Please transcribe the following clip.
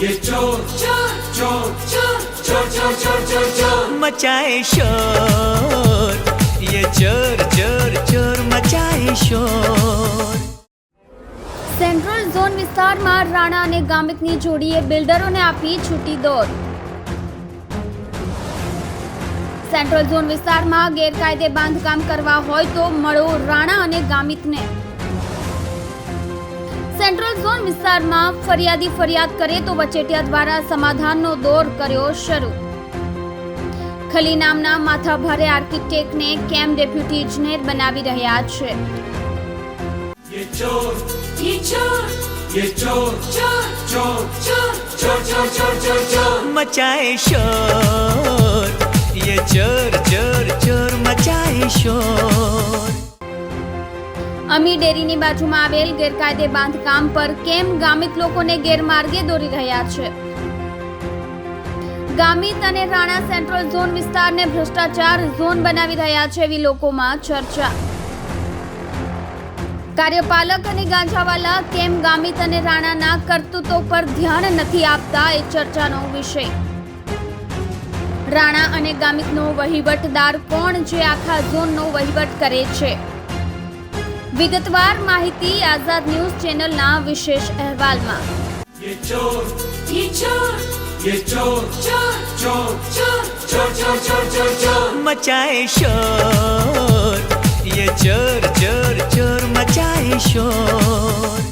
चोर चोर चोर चोर चोर चोर चोर मचाए शोर ये चोर चोर चोर मचाए शोर સેન્ટ્રલ ઝોન વિસ્તારમાં રાણા અને ગામિતની જોડીએ બિલ્ડરોને આપી છૂટી દોર સેન્ટ્રલ ઝોન વિસ્તારમાં ગેરકાયદે બાંધકામ કરવા હોય તો મળો રાણા અને ગામિતને સેન્ટ્રલ ઝોન વિસ્તારમાં ફરિયાદી ફરિયાદ કરે તો વચેટિયા દ્વારા સમાધાનનો દોર કર્યો શરૂ ખલી નામના માથાભારે આર્કિટેક્ટને કેમ ડેપ્યુટી ઇજનેર બનાવી રહ્યા છે મચાય શોર ચોર ચોર ચોર મચાય શોર અમી ડેરીની બાજુમાં આવેલ ગેરકાયદે બાંધકામ પર કેમ ગામિત લોકોને ગેરમાર્ગે દોરી રહ્યા છે? ગામિત અને રાણા સેન્ટ્રલ ઝોન વિસ્તારને ભ્રષ્ટાચાર ઝોન બનાવી રહ્યા છે એવી લોકોમાં ચર્ચા. કાર્યપાલક અને ગાંજાવાલા કેમ ગામિત અને રાણાના કરતૂતો પર ધ્યાન નથી આપતા એ ચર્ચાનો વિષય. રાણા અને ગામિતનો વહીવટદાર કોણ જે આખા ઝોનનો વહીવટ કરે છે? વિગતવાર માહિતી આઝાદ ન્યૂઝ ચેનલના વિશેષ અહેવાલમાં. મચાય શોર યે ચોર ચોર ચોર મચાય શોર